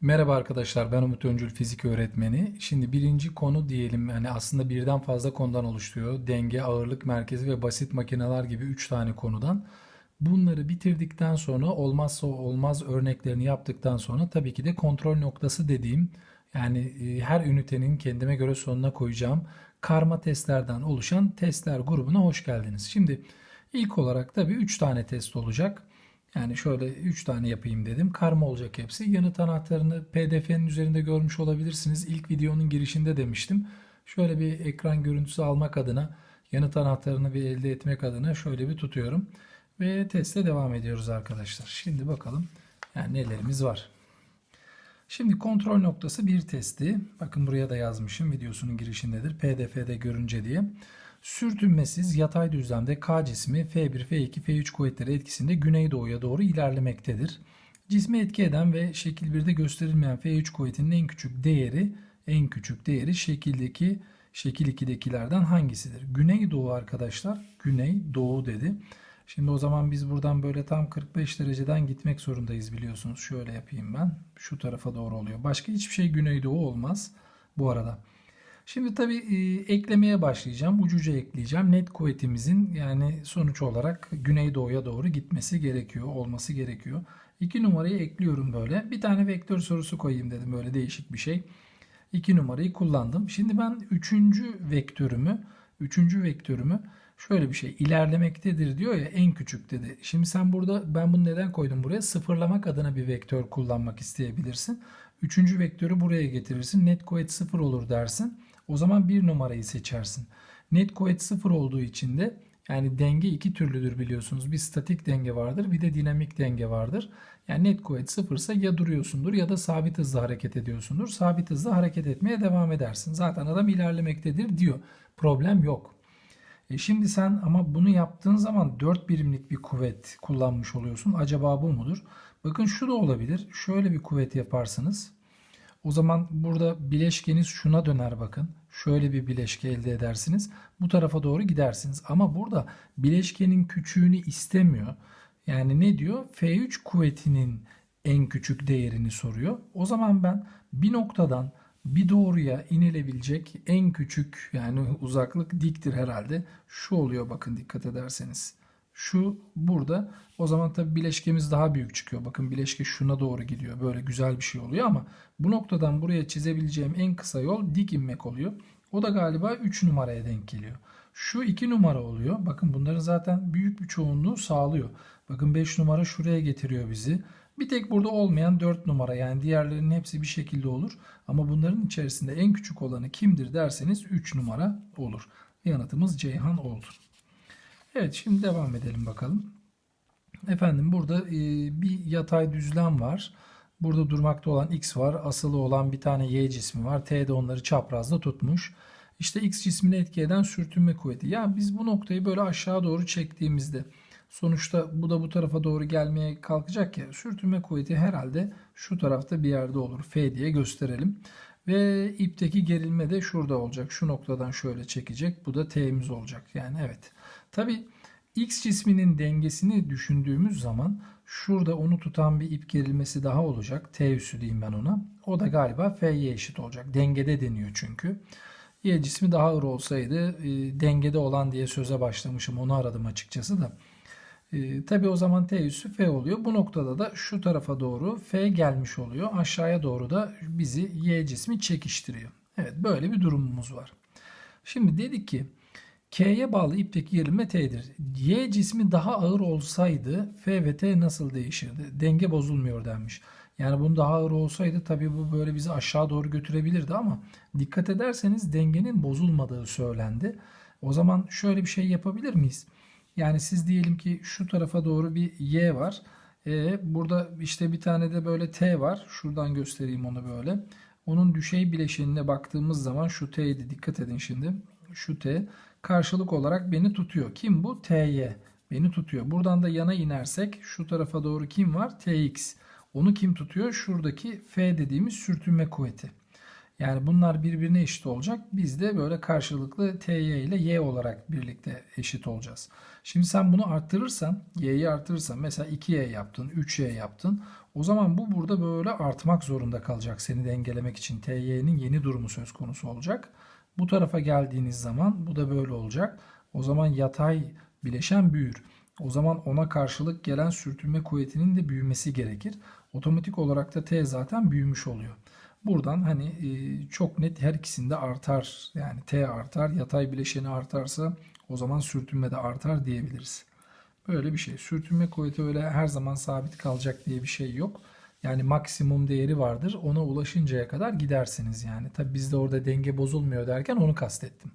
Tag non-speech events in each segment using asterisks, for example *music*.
Merhaba arkadaşlar ben Umut Öncül fizik öğretmeni. Şimdi birinci konu diyelim yani aslında birden fazla konudan oluşuyor. Denge, ağırlık merkezi ve basit makineler gibi 3 tane konudan. Bunları bitirdikten sonra olmazsa olmaz örneklerini yaptıktan sonra tabii ki de kontrol noktası dediğim yani e, her ünitenin kendime göre sonuna koyacağım karma testlerden oluşan testler grubuna hoş geldiniz. Şimdi ilk olarak tabii 3 tane test olacak. Yani şöyle 3 tane yapayım dedim. Karma olacak hepsi. Yanıt anahtarını PDF'nin üzerinde görmüş olabilirsiniz. İlk videonun girişinde demiştim. Şöyle bir ekran görüntüsü almak adına yanıt anahtarını bir elde etmek adına şöyle bir tutuyorum. Ve teste devam ediyoruz arkadaşlar. Şimdi bakalım yani nelerimiz var. Şimdi kontrol noktası bir testi. Bakın buraya da yazmışım. Videosunun girişindedir. PDF'de görünce diye. Sürtünmesiz yatay düzlemde K cismi F1, F2, F3 kuvvetleri etkisinde güneydoğuya doğru ilerlemektedir. Cismi etki eden ve şekil 1'de gösterilmeyen F3 kuvvetinin en küçük değeri en küçük değeri şekildeki şekil 2'dekilerden hangisidir? Güneydoğu arkadaşlar. Güneydoğu dedi. Şimdi o zaman biz buradan böyle tam 45 dereceden gitmek zorundayız biliyorsunuz. Şöyle yapayım ben. Şu tarafa doğru oluyor. Başka hiçbir şey güneydoğu olmaz bu arada. Şimdi tabii e, eklemeye başlayacağım. Ucuca ekleyeceğim. Net kuvvetimizin yani sonuç olarak güneydoğuya doğru gitmesi gerekiyor. Olması gerekiyor. 2 numarayı ekliyorum böyle. Bir tane vektör sorusu koyayım dedim. Böyle değişik bir şey. 2 numarayı kullandım. Şimdi ben 3. vektörümü 3. vektörümü şöyle bir şey ilerlemektedir diyor ya en küçük dedi. Şimdi sen burada ben bunu neden koydum buraya? Sıfırlamak adına bir vektör kullanmak isteyebilirsin. Üçüncü vektörü buraya getirirsin. Net kuvvet sıfır olur dersin. O zaman bir numarayı seçersin. Net kuvvet sıfır olduğu için de yani denge iki türlüdür biliyorsunuz. Bir statik denge vardır bir de dinamik denge vardır. Yani net kuvvet sıfırsa ya duruyorsundur ya da sabit hızla hareket ediyorsundur. Sabit hızla hareket etmeye devam edersin. Zaten adam ilerlemektedir diyor. Problem yok. E şimdi sen ama bunu yaptığın zaman 4 birimlik bir kuvvet kullanmış oluyorsun. Acaba bu mudur? Bakın şu da olabilir. Şöyle bir kuvvet yaparsınız. O zaman burada bileşkeniz şuna döner bakın. Şöyle bir bileşke elde edersiniz. Bu tarafa doğru gidersiniz. Ama burada bileşkenin küçüğünü istemiyor. Yani ne diyor? F3 kuvvetinin en küçük değerini soruyor. O zaman ben bir noktadan bir doğruya inilebilecek en küçük yani uzaklık diktir herhalde. Şu oluyor bakın dikkat ederseniz. Şu burada o zaman tabi bileşkemiz daha büyük çıkıyor. Bakın bileşke şuna doğru gidiyor. Böyle güzel bir şey oluyor ama bu noktadan buraya çizebileceğim en kısa yol dik inmek oluyor. O da galiba 3 numaraya denk geliyor. Şu 2 numara oluyor. Bakın bunların zaten büyük bir çoğunluğu sağlıyor. Bakın 5 numara şuraya getiriyor bizi. Bir tek burada olmayan 4 numara yani diğerlerinin hepsi bir şekilde olur. Ama bunların içerisinde en küçük olanı kimdir derseniz 3 numara olur. Yanıtımız Ceyhan oldu. Evet şimdi devam edelim bakalım. Efendim burada e, bir yatay düzlem var. Burada durmakta olan x var. Asılı olan bir tane y cismi var. T de onları çaprazda tutmuş. İşte x cismini etki eden sürtünme kuvveti. Ya biz bu noktayı böyle aşağı doğru çektiğimizde sonuçta bu da bu tarafa doğru gelmeye kalkacak ya. Sürtünme kuvveti herhalde şu tarafta bir yerde olur. F diye gösterelim. Ve ipteki gerilme de şurada olacak. Şu noktadan şöyle çekecek. Bu da T'miz olacak. Yani evet. Tabi X cisminin dengesini düşündüğümüz zaman şurada onu tutan bir ip gerilmesi daha olacak. T üssü diyeyim ben ona. O da galiba F'ye eşit olacak. Dengede deniyor çünkü. Y cismi daha ağır olsaydı e, dengede olan diye söze başlamışım. Onu aradım açıkçası da. E, Tabi o zaman T üssü F oluyor. Bu noktada da şu tarafa doğru F gelmiş oluyor. Aşağıya doğru da bizi Y cismi çekiştiriyor. Evet böyle bir durumumuz var. Şimdi dedik ki K'ye bağlı ipteki gerilme T'dir. Y cismi daha ağır olsaydı F ve T nasıl değişirdi? Denge bozulmuyor denmiş. Yani bunun daha ağır olsaydı tabii bu böyle bizi aşağı doğru götürebilirdi ama dikkat ederseniz dengenin bozulmadığı söylendi. O zaman şöyle bir şey yapabilir miyiz? Yani siz diyelim ki şu tarafa doğru bir Y var. E, burada işte bir tane de böyle T var. Şuradan göstereyim onu böyle. Onun düşey bileşenine baktığımız zaman şu T'ydi. Dikkat edin şimdi. Şu T karşılık olarak beni tutuyor. Kim bu? T'y. Beni tutuyor. Buradan da yana inersek şu tarafa doğru kim var? Tx. Onu kim tutuyor? Şuradaki F dediğimiz sürtünme kuvveti. Yani bunlar birbirine eşit olacak. Biz de böyle karşılıklı ty ile y olarak birlikte eşit olacağız. Şimdi sen bunu arttırırsan, y'yi arttırırsan mesela 2y yaptın, 3y yaptın. O zaman bu burada böyle artmak zorunda kalacak seni dengelemek için. ty'nin yeni durumu söz konusu olacak. Bu tarafa geldiğiniz zaman bu da böyle olacak. O zaman yatay bileşen büyür. O zaman ona karşılık gelen sürtünme kuvvetinin de büyümesi gerekir. Otomatik olarak da T zaten büyümüş oluyor. Buradan hani e, çok net her ikisinde artar. Yani T artar, yatay bileşeni artarsa o zaman sürtünme de artar diyebiliriz. Böyle bir şey. Sürtünme kuvveti öyle her zaman sabit kalacak diye bir şey yok. Yani maksimum değeri vardır. Ona ulaşıncaya kadar gidersiniz yani. Tabi bizde orada denge bozulmuyor derken onu kastettim.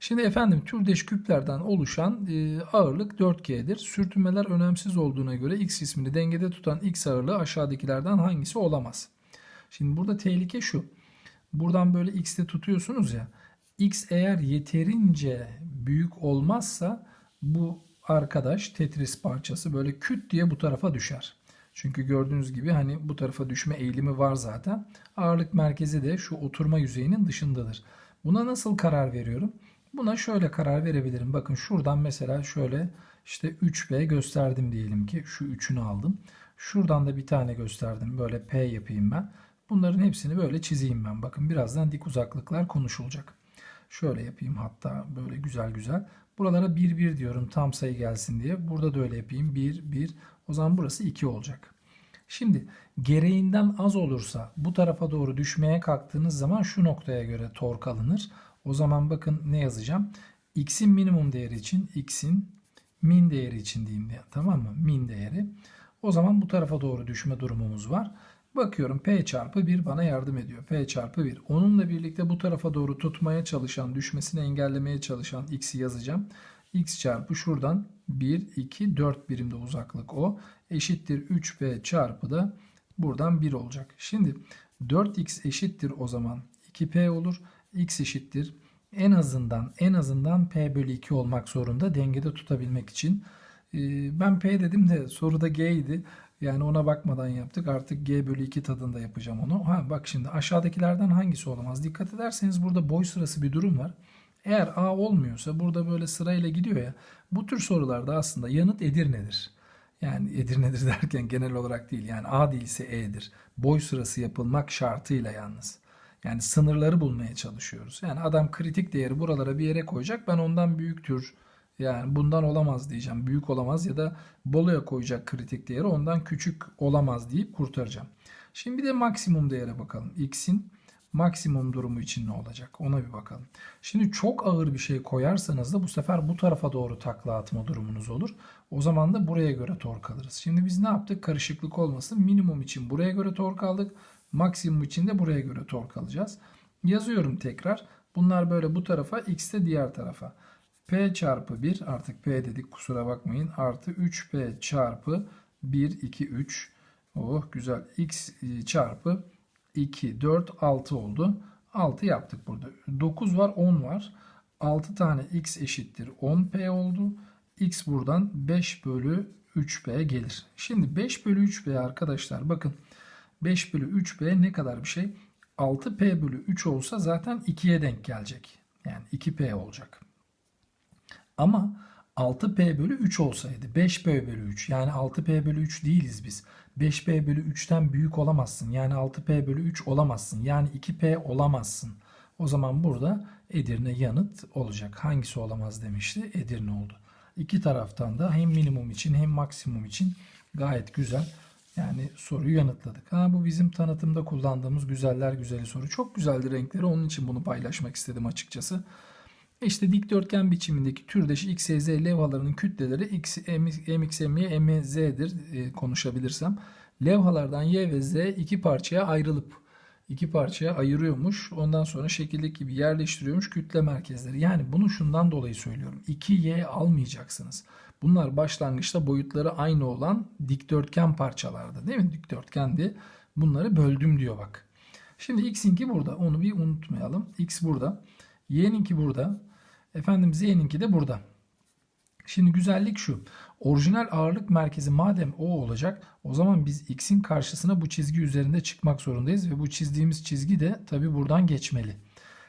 Şimdi efendim türdeş küplerden oluşan e, ağırlık 4G'dir. Sürtünmeler önemsiz olduğuna göre X ismini dengede tutan X ağırlığı aşağıdakilerden hangisi olamaz? Şimdi burada tehlike şu. Buradan böyle X'te tutuyorsunuz ya. X eğer yeterince büyük olmazsa bu arkadaş Tetris parçası böyle küt diye bu tarafa düşer. Çünkü gördüğünüz gibi hani bu tarafa düşme eğilimi var zaten. Ağırlık merkezi de şu oturma yüzeyinin dışındadır. Buna nasıl karar veriyorum? Buna şöyle karar verebilirim. Bakın şuradan mesela şöyle işte 3B gösterdim diyelim ki. Şu üçünü aldım. Şuradan da bir tane gösterdim. Böyle P yapayım ben. Bunların hepsini böyle çizeyim ben. Bakın birazdan dik uzaklıklar konuşulacak. Şöyle yapayım hatta böyle güzel güzel. Buralara 1 1 diyorum tam sayı gelsin diye. Burada da öyle yapayım. 1 1. O zaman burası 2 olacak. Şimdi gereğinden az olursa bu tarafa doğru düşmeye kalktığınız zaman şu noktaya göre tork alınır. O zaman bakın ne yazacağım? X'in minimum değeri için X'in min değeri için diyeyim diye. Tamam mı? Min değeri. O zaman bu tarafa doğru düşme durumumuz var. Bakıyorum P çarpı 1 bana yardım ediyor. P çarpı 1. Onunla birlikte bu tarafa doğru tutmaya çalışan, düşmesini engellemeye çalışan X'i yazacağım. X çarpı şuradan 1, 2, 4 birimde uzaklık o. Eşittir 3P çarpı da buradan 1 olacak. Şimdi 4X eşittir o zaman 2P olur. X eşittir en azından en azından P bölü 2 olmak zorunda dengede tutabilmek için. Ee, Ben P dedim de soruda G idi. Yani ona bakmadan yaptık. Artık G bölü 2 tadında yapacağım onu. Ha bak şimdi aşağıdakilerden hangisi olamaz? Dikkat ederseniz burada boy sırası bir durum var. Eğer A olmuyorsa burada böyle sırayla gidiyor ya. Bu tür sorularda aslında yanıt Edirne'dir. Yani Edirne'dir *laughs* derken genel olarak değil. Yani A değilse E'dir. Boy sırası yapılmak şartıyla yalnız. Yani sınırları bulmaya çalışıyoruz. Yani adam kritik değeri buralara bir yere koyacak. Ben ondan büyüktür. Yani bundan olamaz diyeceğim. Büyük olamaz ya da Bolu'ya koyacak kritik değeri ondan küçük olamaz deyip kurtaracağım. Şimdi bir de maksimum değere bakalım. X'in maksimum durumu için ne olacak? Ona bir bakalım. Şimdi çok ağır bir şey koyarsanız da bu sefer bu tarafa doğru takla atma durumunuz olur. O zaman da buraya göre tork alırız. Şimdi biz ne yaptık? Karışıklık olmasın. Minimum için buraya göre tork aldık. Maksimum için de buraya göre tork alacağız. Yazıyorum tekrar. Bunlar böyle bu tarafa, x de diğer tarafa. P çarpı 1 artık P dedik kusura bakmayın. Artı 3P çarpı 1, 2, 3. Oh güzel. X çarpı 2, 4, 6 oldu. 6 yaptık burada. 9 var, 10 var. 6 tane x eşittir 10p oldu. x buradan 5 bölü 3p gelir. Şimdi 5 bölü 3p arkadaşlar bakın 5 bölü 3p ne kadar bir şey? 6p bölü 3 olsa zaten 2'ye denk gelecek. Yani 2p olacak. Ama 6p bölü 3 olsaydı 5p bölü 3 yani 6p bölü 3 değiliz biz. 5p bölü 3'ten büyük olamazsın. Yani 6p bölü 3 olamazsın. Yani 2p olamazsın. O zaman burada Edirne yanıt olacak. Hangisi olamaz demişti? Edirne oldu. İki taraftan da hem minimum için hem maksimum için gayet güzel. Yani soruyu yanıtladık. Ha, bu bizim tanıtımda kullandığımız güzeller güzeli soru. Çok güzeldi renkleri. Onun için bunu paylaşmak istedim açıkçası. İşte dikdörtgen biçimindeki türdeş X, Y, Z levhalarının kütleleri X, M, X, M, Y, M, Z'dir e, konuşabilirsem. Levhalardan Y ve Z iki parçaya ayrılıp iki parçaya ayırıyormuş. Ondan sonra şekildeki gibi yerleştiriyormuş kütle merkezleri. Yani bunu şundan dolayı söylüyorum. 2Y almayacaksınız. Bunlar başlangıçta boyutları aynı olan dikdörtgen parçalardı. Değil mi? Dikdörtgendi. Bunları böldüm diyor bak. Şimdi X'inki burada. Onu bir unutmayalım. X burada. Y'ninki burada. Efendim Z'ninki de burada. Şimdi güzellik şu. Orijinal ağırlık merkezi madem O olacak o zaman biz x'in karşısına bu çizgi üzerinde çıkmak zorundayız ve bu çizdiğimiz çizgi de tabi buradan geçmeli.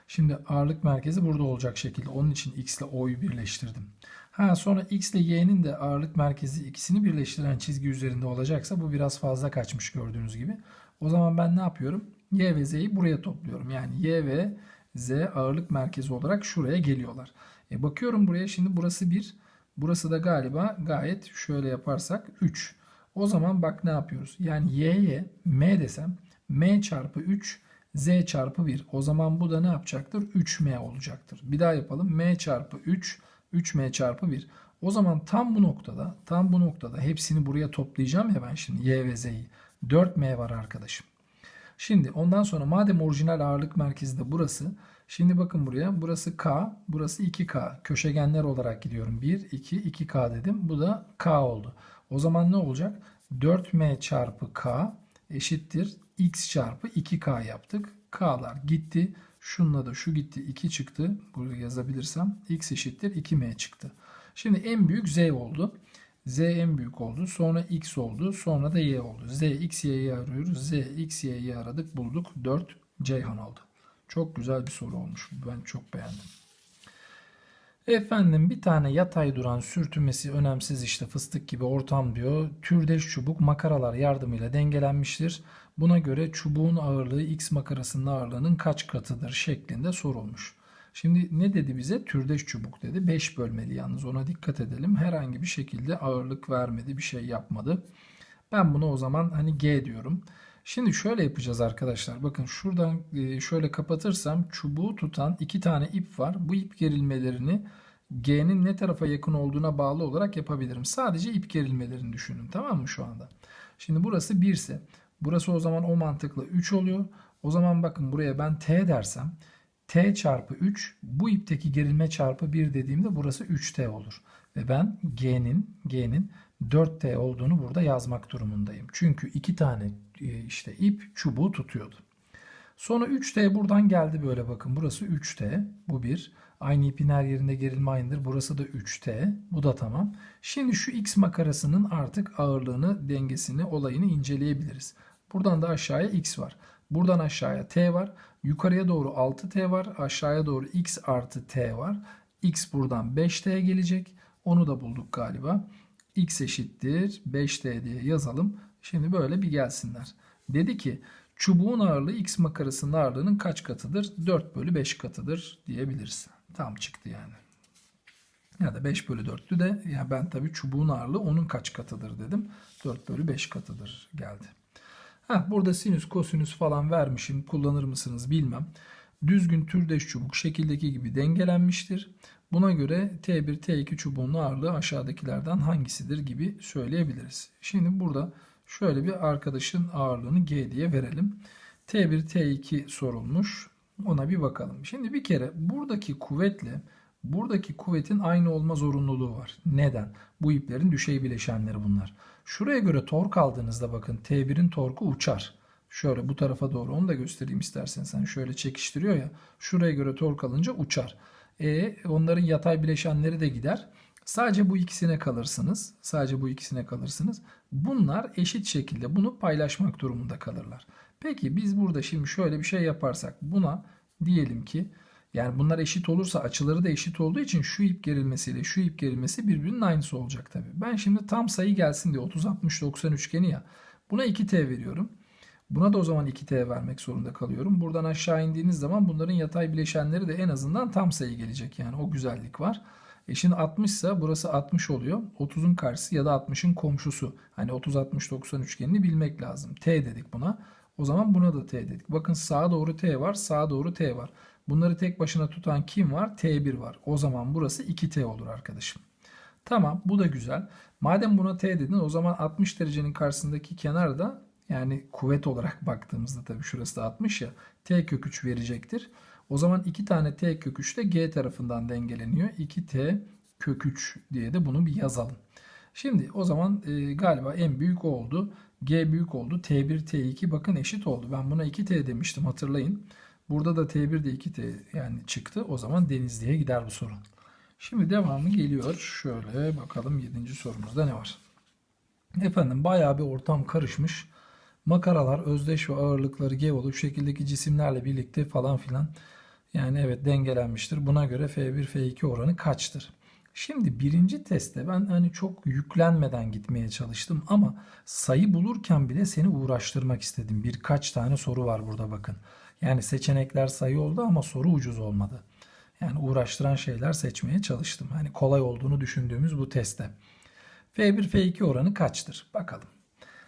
Şimdi ağırlık merkezi burada olacak şekilde. Onun için x ile o'yu birleştirdim. Ha sonra x ile y'nin de ağırlık merkezi ikisini birleştiren çizgi üzerinde olacaksa bu biraz fazla kaçmış gördüğünüz gibi. O zaman ben ne yapıyorum? Y ve z'yi buraya topluyorum. Yani y ve z ağırlık merkezi olarak şuraya geliyorlar. E bakıyorum buraya şimdi burası 1. Burası da galiba gayet şöyle yaparsak 3. O zaman bak ne yapıyoruz? Yani y'ye m desem m çarpı 3 z çarpı 1. O zaman bu da ne yapacaktır? 3m olacaktır. Bir daha yapalım. m çarpı 3 3m çarpı 1. O zaman tam bu noktada tam bu noktada hepsini buraya toplayacağım ya ben şimdi y ve z'yi. 4m var arkadaşım. Şimdi ondan sonra madem orijinal ağırlık merkezi de burası. Şimdi bakın buraya. Burası K, burası 2K. Köşegenler olarak gidiyorum. 1, 2, 2K dedim. Bu da K oldu. O zaman ne olacak? 4M çarpı K eşittir X çarpı 2K yaptık. K'lar gitti. Şununla da şu gitti. 2 çıktı. Buraya yazabilirsem X eşittir 2M çıktı. Şimdi en büyük Z oldu. Z en büyük oldu. Sonra X oldu. Sonra da Y oldu. Z, X, Y'yi arıyoruz. Z, X, Y'yi aradık. Bulduk. 4 Ceyhan oldu. Çok güzel bir soru olmuş. Ben çok beğendim. Efendim bir tane yatay duran sürtünmesi önemsiz işte fıstık gibi ortam diyor. Türdeş çubuk makaralar yardımıyla dengelenmiştir. Buna göre çubuğun ağırlığı X makarasının ağırlığının kaç katıdır şeklinde sorulmuş. Şimdi ne dedi bize? Türdeş çubuk dedi. 5 bölmeli yalnız ona dikkat edelim. Herhangi bir şekilde ağırlık vermedi, bir şey yapmadı. Ben buna o zaman hani G diyorum. Şimdi şöyle yapacağız arkadaşlar. Bakın şuradan e, şöyle kapatırsam çubuğu tutan iki tane ip var. Bu ip gerilmelerini G'nin ne tarafa yakın olduğuna bağlı olarak yapabilirim. Sadece ip gerilmelerini düşünün. Tamam mı şu anda? Şimdi burası 1 ise burası o zaman o mantıkla 3 oluyor. O zaman bakın buraya ben T dersem T çarpı 3 bu ipteki gerilme çarpı 1 dediğimde burası 3T olur. Ve ben G'nin G'nin 4T olduğunu burada yazmak durumundayım. Çünkü iki tane e, işte ip çubuğu tutuyordu. Sonra 3T buradan geldi böyle bakın. Burası 3T. Bu bir. Aynı ipin her yerinde gerilme aynıdır. Burası da 3T. Bu da tamam. Şimdi şu X makarasının artık ağırlığını, dengesini, olayını inceleyebiliriz. Buradan da aşağıya X var. Buradan aşağıya T var. Yukarıya doğru 6T var. Aşağıya doğru X artı T var. X buradan 5T gelecek. Onu da bulduk galiba. X eşittir 5T diye yazalım. Şimdi böyle bir gelsinler. Dedi ki çubuğun ağırlığı X makarasının ağırlığının kaç katıdır? 4 bölü 5 katıdır diyebiliriz. Tam çıktı yani. Ya da 5 bölü 4'tü de ya ben tabii çubuğun ağırlığı onun kaç katıdır dedim. 4 bölü 5 katıdır geldi. Heh, burada sinüs kosinüs falan vermişim. Kullanır mısınız bilmem. Düzgün türdeş çubuk şekildeki gibi dengelenmiştir. Buna göre T1, T2 çubuğunun ağırlığı aşağıdakilerden hangisidir gibi söyleyebiliriz. Şimdi burada şöyle bir arkadaşın ağırlığını G diye verelim. T1, T2 sorulmuş. Ona bir bakalım. Şimdi bir kere buradaki kuvvetle buradaki kuvvetin aynı olma zorunluluğu var. Neden? Bu iplerin düşey bileşenleri bunlar. Şuraya göre tork aldığınızda bakın T1'in torku uçar. Şöyle bu tarafa doğru onu da göstereyim isterseniz. Hani şöyle çekiştiriyor ya. Şuraya göre tork alınca uçar. E, onların yatay bileşenleri de gider. Sadece bu ikisine kalırsınız. Sadece bu ikisine kalırsınız. Bunlar eşit şekilde bunu paylaşmak durumunda kalırlar. Peki biz burada şimdi şöyle bir şey yaparsak buna diyelim ki yani bunlar eşit olursa açıları da eşit olduğu için şu ip gerilmesiyle şu ip gerilmesi birbirinin aynısı olacak tabii. Ben şimdi tam sayı gelsin diye 30 60 90 üçgeni ya. Buna 2t veriyorum. Buna da o zaman 2t vermek zorunda kalıyorum. Buradan aşağı indiğiniz zaman bunların yatay bileşenleri de en azından tam sayı gelecek. Yani o güzellik var. E şimdi 60 ise burası 60 oluyor. 30'un karşısı ya da 60'ın komşusu. Hani 30 60 90 üçgenini bilmek lazım. T dedik buna. O zaman buna da T dedik. Bakın sağa doğru T var, sağa doğru T var. Bunları tek başına tutan kim var? T1 var. O zaman burası 2T olur arkadaşım. Tamam bu da güzel. Madem buna T dedin o zaman 60 derecenin karşısındaki kenar da yani kuvvet olarak *laughs* baktığımızda tabii şurası da 60 ya T kök 3 verecektir. O zaman 2 tane T kök 3 de G tarafından dengeleniyor. 2T kök 3 diye de bunu bir yazalım. Şimdi o zaman e, galiba en büyük oldu. G büyük oldu. T1, T2 bakın eşit oldu. Ben buna 2T demiştim hatırlayın. Burada da T1 de 2T yani çıktı. O zaman Denizli'ye gider bu sorun. Şimdi devamı geliyor. Şöyle bakalım 7. sorumuzda ne var? Efendim bayağı bir ortam karışmış. Makaralar özdeş ve ağırlıkları G olup şekildeki cisimlerle birlikte falan filan. Yani evet dengelenmiştir. Buna göre F1 F2 oranı kaçtır? Şimdi birinci testte ben hani çok yüklenmeden gitmeye çalıştım ama sayı bulurken bile seni uğraştırmak istedim. Birkaç tane soru var burada bakın. Yani seçenekler sayı oldu ama soru ucuz olmadı. Yani uğraştıran şeyler seçmeye çalıştım. Hani kolay olduğunu düşündüğümüz bu testte. F1 F2 oranı kaçtır? Bakalım.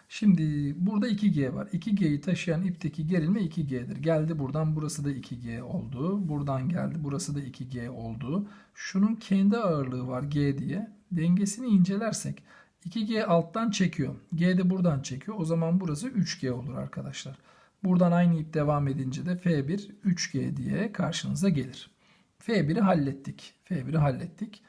Şimdi burada 2G var. 2G'yi taşıyan ipteki gerilme 2G'dir. Geldi buradan burası da 2G oldu. Buradan geldi burası da 2G oldu. Şunun kendi ağırlığı var G diye. Dengesini incelersek 2G alttan çekiyor. G de buradan çekiyor. O zaman burası 3G olur arkadaşlar. Buradan aynı ip devam edince de F1 3G diye karşınıza gelir. F1'i hallettik. F1'i hallettik.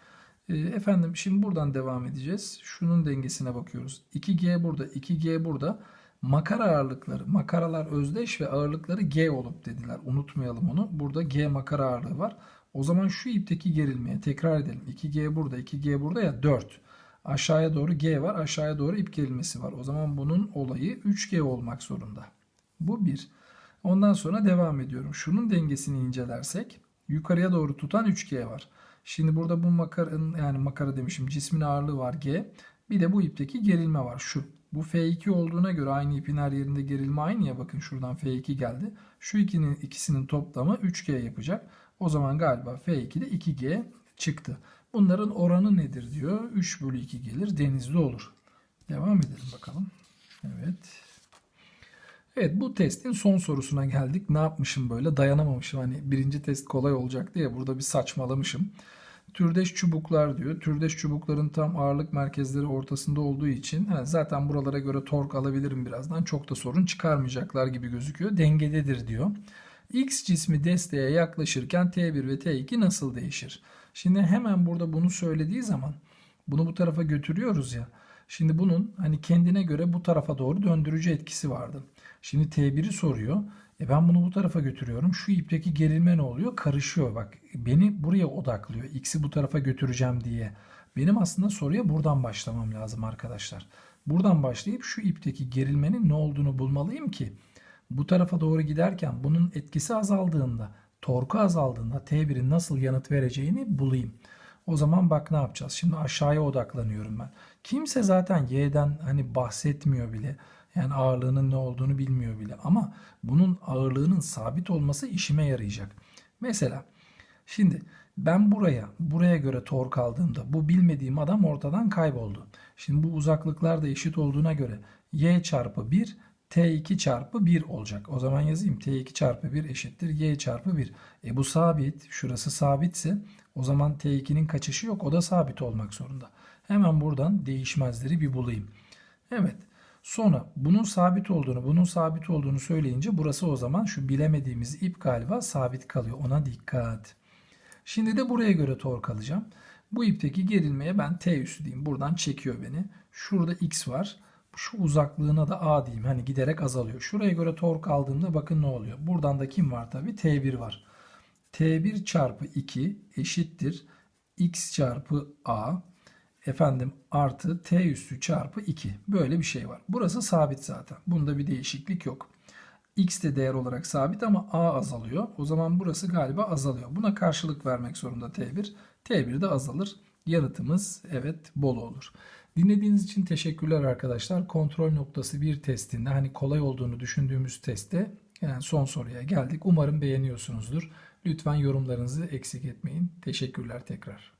E, efendim şimdi buradan devam edeceğiz. Şunun dengesine bakıyoruz. 2G burada, 2G burada. Makara ağırlıkları, makaralar özdeş ve ağırlıkları G olup dediler. Unutmayalım onu. Burada G makara ağırlığı var. O zaman şu ipteki gerilmeye tekrar edelim. 2G burada, 2G burada ya 4. Aşağıya doğru G var, aşağıya doğru ip gerilmesi var. O zaman bunun olayı 3G olmak zorunda. Bu bir. Ondan sonra devam ediyorum. Şunun dengesini incelersek yukarıya doğru tutan 3G var. Şimdi burada bu makaranın yani makara demişim cismin ağırlığı var G. Bir de bu ipteki gerilme var şu. Bu F2 olduğuna göre aynı ipin her yerinde gerilme aynı ya bakın şuradan F2 geldi. Şu ikinin ikisinin toplamı 3G yapacak. O zaman galiba F2'de 2G çıktı. Bunların oranı nedir diyor. 3 bölü 2 gelir denizli olur. Devam edelim bakalım. Evet. Evet bu testin son sorusuna geldik. Ne yapmışım böyle dayanamamışım. Hani birinci test kolay olacaktı ya burada bir saçmalamışım. Türdeş çubuklar diyor. Türdeş çubukların tam ağırlık merkezleri ortasında olduğu için he, zaten buralara göre tork alabilirim birazdan. Çok da sorun çıkarmayacaklar gibi gözüküyor. Dengededir diyor. X cismi desteğe yaklaşırken T1 ve T2 nasıl değişir? Şimdi hemen burada bunu söylediği zaman bunu bu tarafa götürüyoruz ya. Şimdi bunun hani kendine göre bu tarafa doğru döndürücü etkisi vardı. Şimdi T1'i soruyor. E ben bunu bu tarafa götürüyorum. Şu ipteki gerilme ne oluyor? Karışıyor bak. Beni buraya odaklıyor. X'i bu tarafa götüreceğim diye. Benim aslında soruya buradan başlamam lazım arkadaşlar. Buradan başlayıp şu ipteki gerilmenin ne olduğunu bulmalıyım ki bu tarafa doğru giderken bunun etkisi azaldığında, torku azaldığında T1'in nasıl yanıt vereceğini bulayım. O zaman bak ne yapacağız? Şimdi aşağıya odaklanıyorum ben. Kimse zaten Y'den hani bahsetmiyor bile. Yani ağırlığının ne olduğunu bilmiyor bile. Ama bunun ağırlığının sabit olması işime yarayacak. Mesela şimdi ben buraya, buraya göre tork aldığımda bu bilmediğim adam ortadan kayboldu. Şimdi bu uzaklıklar da eşit olduğuna göre y çarpı 1 t2 çarpı 1 olacak. O zaman yazayım t2 çarpı 1 eşittir y çarpı 1. E bu sabit, şurası sabitse o zaman t2'nin kaçışı yok. O da sabit olmak zorunda. Hemen buradan değişmezleri bir bulayım. Evet. Sonra bunun sabit olduğunu, bunun sabit olduğunu söyleyince burası o zaman şu bilemediğimiz ip galiba sabit kalıyor. Ona dikkat. Şimdi de buraya göre tork alacağım. Bu ipteki gerilmeye ben T üssü diyeyim. Buradan çekiyor beni. Şurada X var. Şu uzaklığına da A diyeyim. Hani giderek azalıyor. Şuraya göre tork aldığımda bakın ne oluyor. Buradan da kim var tabi? T1 var. T1 çarpı 2 eşittir. X çarpı A efendim artı t üssü çarpı 2. Böyle bir şey var. Burası sabit zaten. Bunda bir değişiklik yok. X de değer olarak sabit ama A azalıyor. O zaman burası galiba azalıyor. Buna karşılık vermek zorunda T1. T1 de azalır. Yanıtımız evet bol olur. Dinlediğiniz için teşekkürler arkadaşlar. Kontrol noktası bir testinde hani kolay olduğunu düşündüğümüz testte yani son soruya geldik. Umarım beğeniyorsunuzdur. Lütfen yorumlarınızı eksik etmeyin. Teşekkürler tekrar.